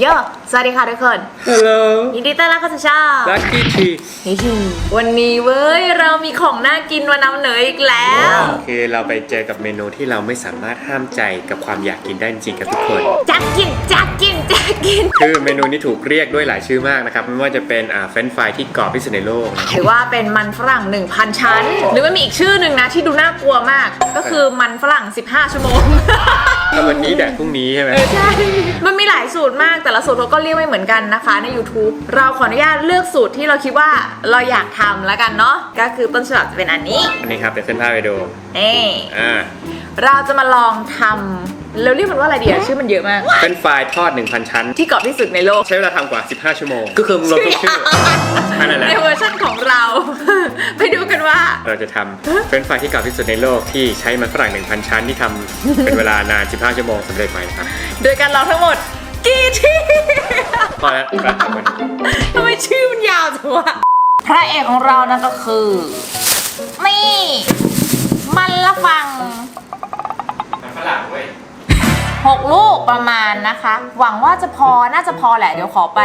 โยสวัสดีค่ะทุกคน ฮัลโหลยินดีต้อนรับเข้าสู่ช่องลักกี้ทีวันนี้เว้ย เรามีของน่ากินมานำเหนออีกแล้ว คือเราไปเจอกับเมนูที่เราไม่สามารถห้ามใจกับความอยากกินได้จริงๆครับทุกคน จักกิน จักกิน จักกิน คือเมนูนี้ถูกเรียกด้วยหลายชื่อมากนะครับ ไม่ว่าจะเป็นอ่าเฟรนช์ฟรายที่กรอบที่สุดในโลกนะหรือว่าเป็นมันฝรั่ง 1,000 ชั้น หรือว่ามีอีกชื่อหนึ่งนะที่ดูน่ากลัวมาก ก็คือมันฝรั่ง 15 ชั่วโมง ถ้าวันนี้แดดพรุ่งนี้ใช่ไหม ใช่ มันมีหลายสูตรมากแต่ละสูตรเขาก็เรียกไม่เหมือนกันนะคะ ใน YouTube เราขออนุญาตเลือกสูตรที่เราคิดว่าเราอยากทำแล้วกันเนาะก็คือต้นฉบับจะเป็นอันนี้อันนี้ครับเดี๋ยวขึ้นภาพไปดูนี่อ่าเราจะมาลองทำเราเรียกมันว่าอะไรดีอะชื่อมันเยอะมากเฟรนช์ฟรายทอด 1,000 ชั้น ที่กรอบที่สุดในโลก ใช้เวลาทำกว่า 15 ชั่วโมง ก็คือรวมทุกชื่อแค่นั้นแหละในเวอร์ชันของเราไปดูกันว่า เราจะทำเฟรนช์ฟรายที่กรอบที่สุดในโลกที่ใช้มันฝรั่ง1,000 ชั้นที่ทำเป็นเวลานาน 15 ชั่วโมงสำเร็จไหมนะครับโดยการลองทั้งหมดกี่ที่พอแล้วไปทำมันทำไมชื่อมันยาวจังวะพระเอกของเรานั่นก็คือ นี่ มันละฟังมันฝรั่งเว้ยหกลูกประมาณนะคะ หวังว่าจะพอน่าจะพอแหละ เดี๋ยวขอไป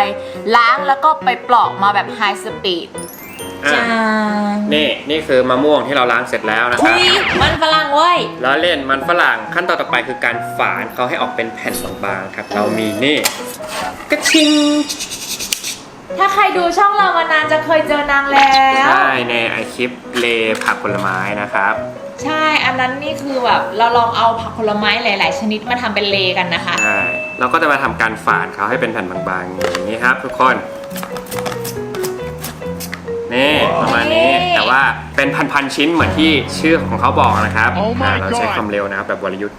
ล้างแล้วก็ไปปลอกมาแบบไฮสปีด อะจ้านี่นี่คือมะม่วงที่เราล้างเสร็จแล้วนะคคุรับยมันฝรั่งเว้ย แล้วเล่นมันฝรั่งขั้นตอนต่อไปคือการฝานเขาให้ออกเป็นแผ่นบางๆครับ เรามีนี่กระชิงถ้าใครดูช่องเรามานานจะเคยเจอนางแล้วใช่ในไอคลิปเลผักผลไม้นะครับ ใช่ อันนั้นนี่คือแบบเราลองเอาผักผลไม้หลาย ๆ ชนิดมาทำเป็นเลกันนะคะ ใช่เราก็จะมาทำการฝานเขาให้เป็นแผ่นบางๆอย่างนี้ครับ ทุกคน นี่ประมาณนี้นี่แต่ว่าเป็นพันๆชิ้นเหมือนที่ชื่อของเขาบอกนะครับ Oh my อ่าเราใช้ God ความเร็วนะครับแบบวรยุทธ์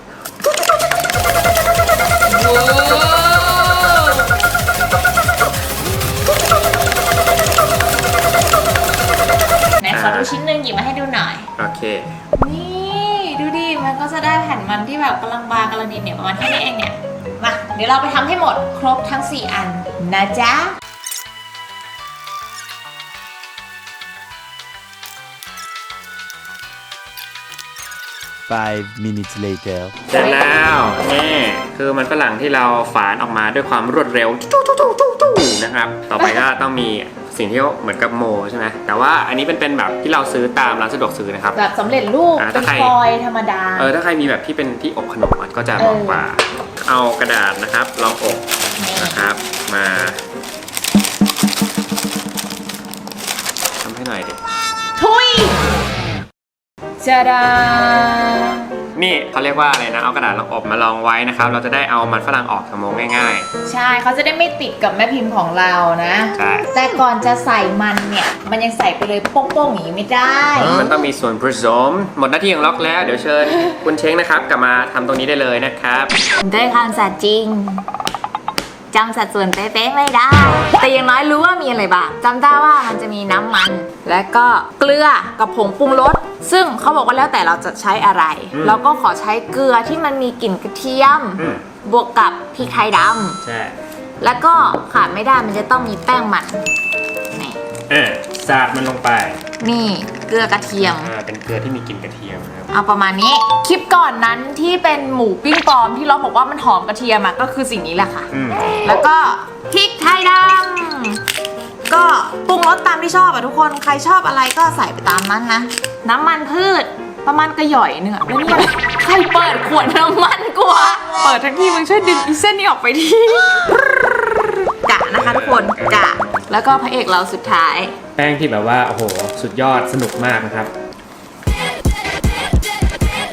ไหนขอดูชิ้นหนึ่งหยิบมาให้ดูหน่อย โอเค นี่ดูดิมันก็จะได้แผ่นมันที่แบบกำลังบางกำลังดีเนี่ยประมาณแค่นี้เองเนี่ยมาเดี๋ยวเราไปทำให้หมดครบทั้ง 4 อันนะจ๊ะ Five minutes later. เสร็จแล้วนี่คือมันฝรั่งที่เราฝานออกมาด้วยความรวดเร็วตู้ตู้ตู้ตู้ตู้นะครับ ต่อไปก็ต้องมีสิ่งที่เหมือนกับโมใช่ไหมแต่ว่าอันนี้เป็นเป็นแบบที่เราซื้อตามร้านสะดวกซื้อนะครับ แบบสำเร็จรูปอ่าเป็นถ้าใครฟอยล์ธรรมดา เออถ้าใครมีแบบที่เป็นที่อบขนมมันก็จะเหมาะกว่า เอากระดาษนะครับรองอบนะครับมาทำให้หน่อยดิทุย จะดานี่เขาเรียกว่าอะไรนะ เอากระดาษรองอบมาลองไว้นะครับ เราจะได้เอามันฝรั่งออกจากโมงง่าย ใช่เขาจะได้ไม่ติดกับแม่พิมพ์ของเรานะ ๆ ใช่ แต่ก่อนจะใส่มันเนี่ย มันยังใส่ไปเลยโป้งๆอย่างนี้ไม่ได้ มันต้องมีส่วนผสม หมดหน้าที่ของล็อกแล้ว เดี๋ยวเชิญ คุณเช้งนะครับ กลับมาทำตรงนี้ได้เลยนะครับ ด้วยคำสัตย์จริง จำสัดส่วนเป๊ะๆไม่ได้ แต่อย่างน้อยรู้ว่ามีอะไรบ้างจำได้ว่ามันจะมีน้ำมัน และก็เกลือกับผงปรุงรสซึ่งเขาบอกว่าแล้วแต่เราจะใช้อะไร อืม เราก็ขอใช้เกลือที่มันมีกลิ่นกระเทียม อืมบวกกับพริกไทยดใช่ำแล้วก็ขาดไม่ได้มันจะต้องมีแป้งมันนี่ อ่าสาดมันลงไปนี่เกลือกระเทียม อ่าเป็นเกลือที่มีกลิ่นกระเทียมนะครับ เอาประมาณนี้ คลิปก่อนนั้นที่เป็นหมูปิ้งปลอมที่เราบอกว่ามันหอมกระเทียมอะก็คือสิ่งนี้แหละค่ะ อืมแล้วก็พริกไทยดำก็ปรุงรสตามที่ชอบอะทุกคนใครชอบอะไรก็ใส่ไปตามนั้นนะ น้ำมันพืชประมาณกระหย่อยเนื้อะแล้วเนี่ยใครเปิดขวดน้ำมันกูอะเปิดทั้งที่มึงช่วยดึงอีเส้นนี้ออกไปทีกะนะคะทุกคนกะ แล้วก็พระเอกเราสุดท้าย แป้งที่แบบว่าโอ้โหสุดยอดสนุกมากนะครับ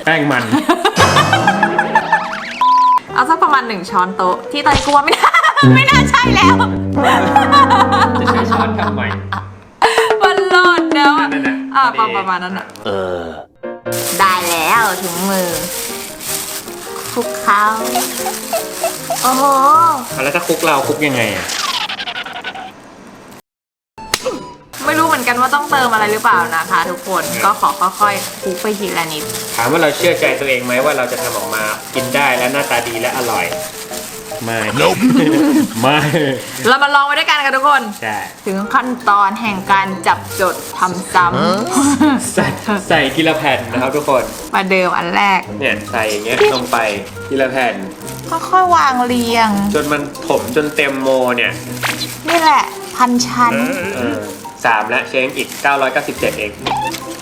แป้งมัน เอาสักประมาณหนึ่งช้อนโต๊ะที่ตอนนี้กูว่าไม่น่า ไม่น่าใช่แล้ว จะใช้ช้อนทำไมมันหล่นแล้วอะนั่นน่ะอ่าพอดีประมาณนั้นอะ Uh. ได้แล้วถึงมือคลุกเขาโอ้โหอะแล้วถ้าคลุกเราคลุกยังไงอะ ไม่รู้เหมือนกัน ว่าต้องเติมอะไรหรือเปล่านะคะ ทุกคนก็ขอค่อยๆคลุกไปทีละนิด ถามว่าเราเชื่อใจตัวเองไหมว่าเราจะทำออกมากินได้และหน้าตาดีและอร่อย ไม่ ไม่ เรามาลองไปด้วยกันกันทุกคน ใช่ ถึงขั้นตอนแห่งการจับจดทำซ้ำใส่ใส่ทีละแผ่นนะครับทุกคนมาเดิมอันแรก เนี่ยใส่อย่างเงี้ยลงไปทีละแผ่น ค่อยๆวางเรียง จนมันถมจนเต็มโมเนี่ย นี่แหละ พันชั้น เออ สามแล้วเชงอีก 997 เอง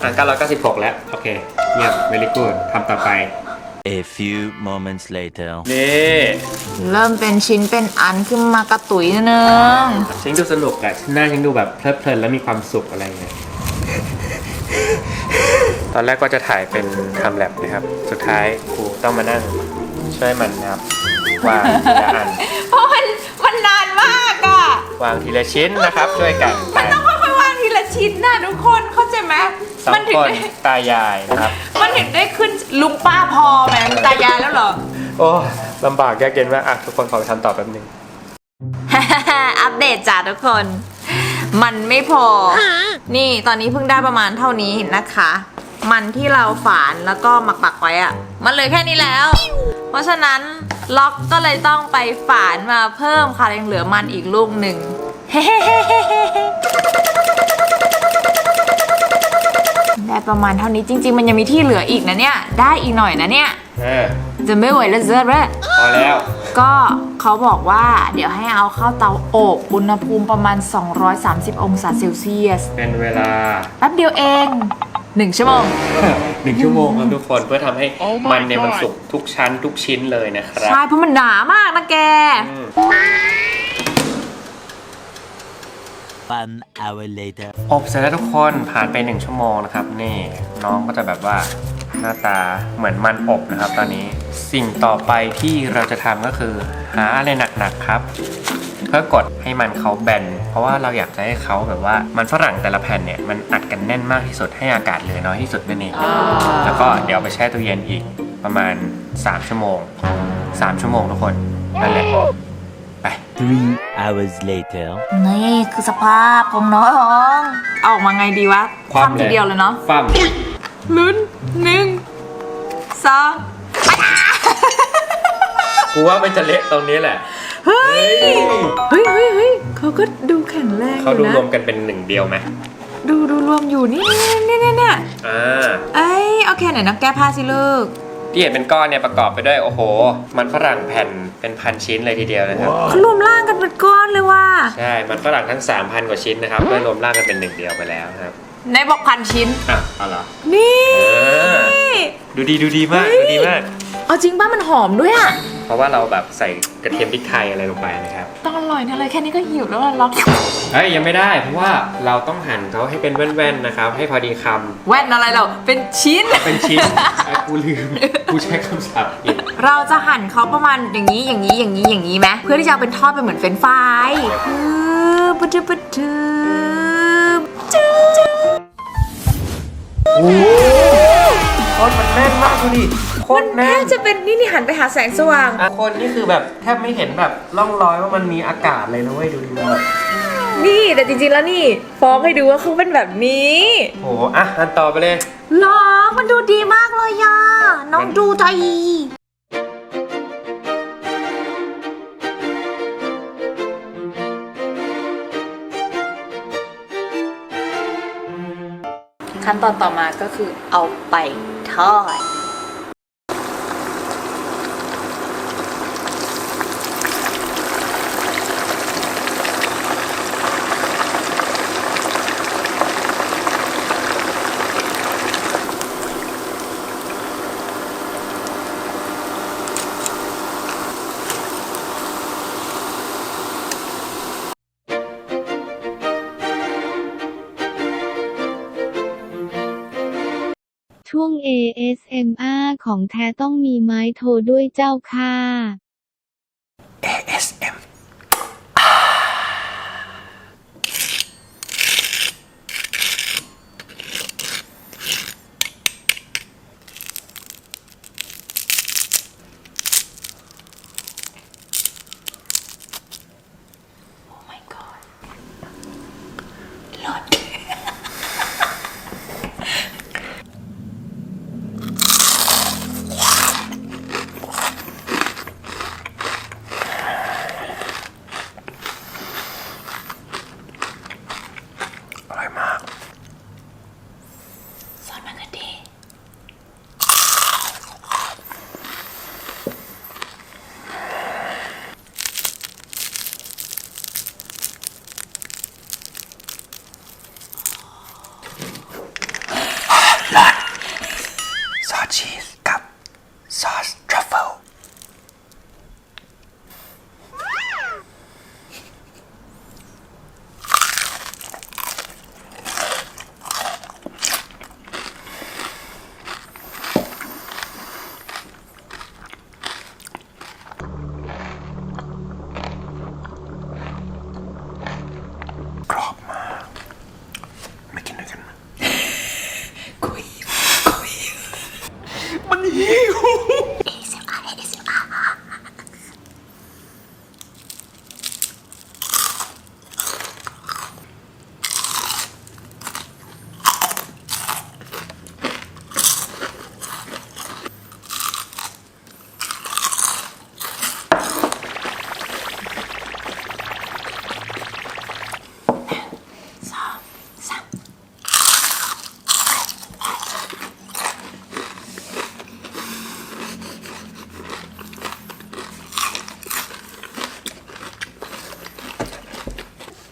อะ996 แล้ว โอเคเยี่ยม very good ทำต่อไป A few moments later. นี่เริ่มเป็นชิ้นเป็นอันขึ้นมากระตุยนิดนึงเชงดูสนุกอะหน้าเชงดูแบบเพลิดเพลินแล้วมีความสุขอะไรเงี้ยตอนแรกก็จะถ่ายเป็นทำแลบนะครับ สุดท้ายครูต้องมานั่งช่วยมันนะครับวางทีละอันเพราะมันมันนานมากอะวางทีละชิ้นนะครับช่วยกันมันแต่ต้อง ชิ้นน่ะทุกคนเข้าใจไหมสอมังถึคงนได้ตายายนะครับ มันถึงได้ขึ้นลุงป้าพอแม่มันตายายแล้วเหรอ โอ้ลำบากยากเย็นมากอะทุกคนขอไปทำต่อแป๊บนึง อัปเดตจ้าทุกคน มันไม่พอ นี่ตอนนี้เพิ่งได้ประมาณเท่านี้นะคะ มันที่เราฝานแล้วก็หมักปักๆไว้อะมันเหลยแค่นี้แล้ว เพราะฉะนั้นล็อกก็เลยต้องไปฝานมาเพิ่มค่ะยังเหลือมันอีกลูกหนึ่ง ได้ประมาณเท่านี้จริง ๆ มันยังมีที่เหลืออีกนะเนี่ย ได้อีกหน่อยนะเนี่ย เออจะไม่ไหวแล้วเจ้าแร่พอแล้ว ก็เขาบอกว่าเดี๋ยวให้เอาเข้าเตาอบอุณหภูมิประมาณ 230 องศาเซลเซียสเป็นเวลา แป๊บเดียวเอง1ชั่วโมง หนึ่งชั่วโมงครับทุกคนเพื่อทำให้มันเนี่ยมันสุกทุกชั้นทุกชิ้นเลยนะครับ ใช่เพราะมันหนามากนะแก อืม One hour later. อบเสร็จแล้วทุกคนผ่านไปหนึ่งชั่วโมงนะครับ นี่น้องก็จะแบบว่าหน้าตาเหมือนมันอบนะครับ ตอนนี้สิ่งต่อไปที่เราจะทำก็คือ หาอะไรหนักๆครับเพื่อกดให้มันเขาแบน เพราะว่าเราอยากจะให้เขาแบบว่ามันฝรั่งแต่ละแผ่นเนี่ยมันอัดกันแน่นมากที่สุดให้อากาศเหลือน้อยที่สุดนั่นเองแล้วก็เดี๋ยวเอาไปแช่ตู้เย็นอีกประมาณ 3 ชั่วโมง 3 ชั่วโมงทุกคนนั่นแหละ ไป Three hours later. นี่คือสภาพของน้องเอาออกมาไงดีวะความทีเดียวเลยเนาะฟั่มลุ้นหนึ่งสองกูว่ามันจะเละตรงนี้แหละ เฮ้ย เฮ้ยเฮ้ยเฮ้ยเขาก็ดูแข็งแรงอเขายู่ดูนะรวมกันเป็นหนึ่งเดียวไหมดูดูรวมอยู่นี่นี่นี่เนี่ยอ่าเอ้ยโอเคไหนน้องแก้ผ้าสิลูก ที่เห็นเป็นก้อนเนี่ยประกอบไปด้วยโอ้โห มันฝรั่งแผ่นเป็นพันชิ้นเลยทีเดียวนะครับ เขารวมร่างกันเป็นก้อนเลยว่ะใช่ มันฝรั่งทั้ง 3,000 กว่าชิ้นนะครับก็รวมร่างกันเป็นหนึ่งเดียวไปแล้วนะครับในบอกพันชิ้น อะเอาเหรอนี่ เออดูดีดูดีมากดูดีมาก เอาจริงป่ะมันหอมด้วยอะ เพราะว่าเราแบบใส่กระเทียมพริกไทยอะไรลงไปนะครับต้องอร่อยแนะเลยแค่นี้ก็หิวแล้วล่ะล็อกเฮ้ยยังไม่ได้เพราะว่าเราต้องหั่นเขาให้เป็นแว่นๆนะครับ ให้พอดีคำแว่นอะไรเราเป็นชิ้น เป็นชิ้นอะกูลืมกูใช้คำศัพท์ผิดเราจะหั่นเขาประมาณอย่างนี้อย่างนี้อย่างนี้อย่างนี้ไหมเพื่อที่จะเอาเป็นทอดเป็นเหมือนเฟรนช์ฟรายอือปะทึบปะทึบจึ๊งจึ๊งโอ้โหคนมันแน่นมากดูดิ โคตรแทแน่นบจะเป็นนี่นี่หันไปหาแสงสว่าง อะคนนี่คือแบบแทบไม่เห็นแบบร่องรอยว่ามันมีอากาศเลยนะเว้ยดูดิแบบนี่แต่จริงๆแล้วนี่ฟ้องให้ดูว่าเขาเป็นแบบนี้โอ้โหอะอันต่อไปเลย หรอ มันดูดีมากเลยย่ะน้องดูใจขั้นตอนต่อมาก็คือเอาไปทอด ช่วง ASMR ของแท้ต้องมีไม้โทรด้วยเจ้าค่ะ ASM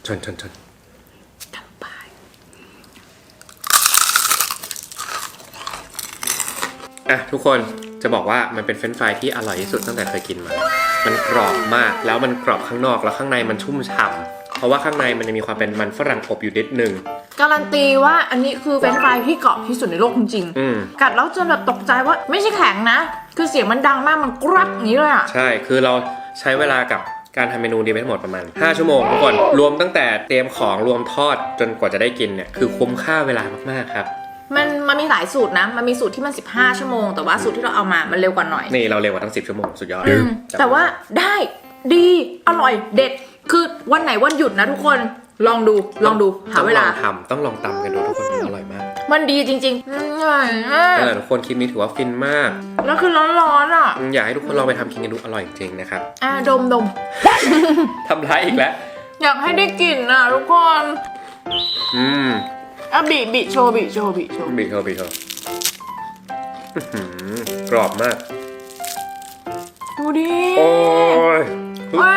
ชนชนชนทำไปอะทุกคนจะบอกว่ามันเป็นเฟรนช์ฟรายที่อร่อยที่สุดตั้งแต่เคยกินมา มันกรอบมากแล้วมันกรอบข้างนอกแล้วข้างในมันชุ่มฉ่ำเพราะว่าข้างในมันจะมีความเป็นมันฝรั่งอบอยู่นิดนึง การันตีว่าอันนี้คือเฟรนช์ฟรายที่กรอบที่สุดในโลกจริงอืม ๆกัดแล้วจนแบบตกใจว่าไม่ใช่แข็งนะ คือเสียงมันดังมากมันกรับอย่างนี้เลยอะ ใช่ คือเราใช้เวลากับ การทำเมนูนี้ไปทั้งหมดประมาณ 5 ชั่วโมงทุกคน รวมตั้งแต่เตรียมของรวมทอดจนกว่าจะได้กินเนี่ยคือคุ้มค่าเวลามากๆครับ มันมันมีหลายสูตรนะ มันมีสูตรที่มัน 15 ชั่วโมง แต่ว่าสูตรที่เราเอามา มันเร็วกว่าหน่อย นี่เราเร็วกว่าทั้ง 10 ชั่วโมงสุดยอดอืมจับแต่ว่าได้ดีอร่อยเด็ด คือวันไหนวันหยุดนะทุกคน ลองดูลองดูหาเวลา ต้ององทำต้องลองตำกันดูทุกคนมันอร่อยมาก มันดีจริงๆมันอร่อยมากเออทุกคนคลิปนี้ถือว่าฟินมากแล้วคือร้อนๆอะ อืมอยากให้ทุกคนลองไปทำกินกันดูอร่อยจริงๆนะครับอะดมดมทำร้ายอีกแล้ว อยากให้ได้กลิ่นอะทุกคนอืมอะบิบิโชว์บิโชว์บิโชว์บีเทอร์บีเทอร์อื้อหือกรอบมาก ดูดิโอ้ย ว้า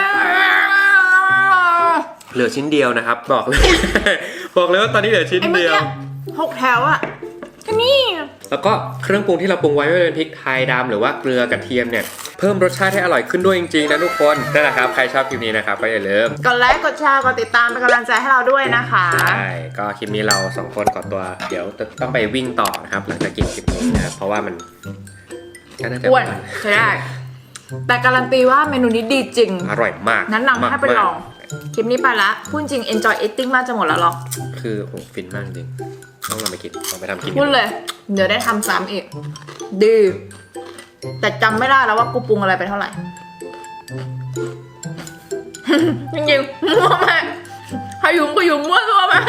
วเหลือชิ้นเดียวนะครับ บอกเลย บอกเลยว่าตอนนี้เหลือชิ้นไอ้เมื่อเดียว กี้ หกแถวอะก็นี่แล้วก็เครื่องปรุงที่เราปรุงไว้ไม่ว่าเป็นพริกไทยดำหรือว่าเกลือกระเทียมเนี่ยเพิ่มรสชาติให้อร่อยขึ้นด้วยจริงๆนะทุกคนนั่นแหละครับใครชอบคลิปนี้นะครับก็อย่าลืมกดไลค์กดแชร์กดติดตามเป็นกำลังใจให้เราด้วยนะคะใช่ก็คลิปนี้เราสองคนขอตัว เดี๋ยวต้องไปวิ่งต่อนะครับหลังจากกินคลิปนี้นะครับเพราะว่ามันก็น่าจะอ้วนใช่ได้แต่การันตีว่าเมนูนี้ดีจริง อร่อยมากแนะนำให้ไปลองคลิปนี้ไปละพูดจริง enjoy eating มากจะหมดแล้วหรอกคือโอ้โหฟินมากจริง ต้องลำไปกินต้องไปทำกินพูดเลย เดี๋ยวได้ทำซ้ำอีก ดี แต่จำไม่ได้แล้วว่ากูปรุงอะไรไปเท่าไหร่ จริงๆมั่วมากพายุงก็ยุงมั่วตัวมาก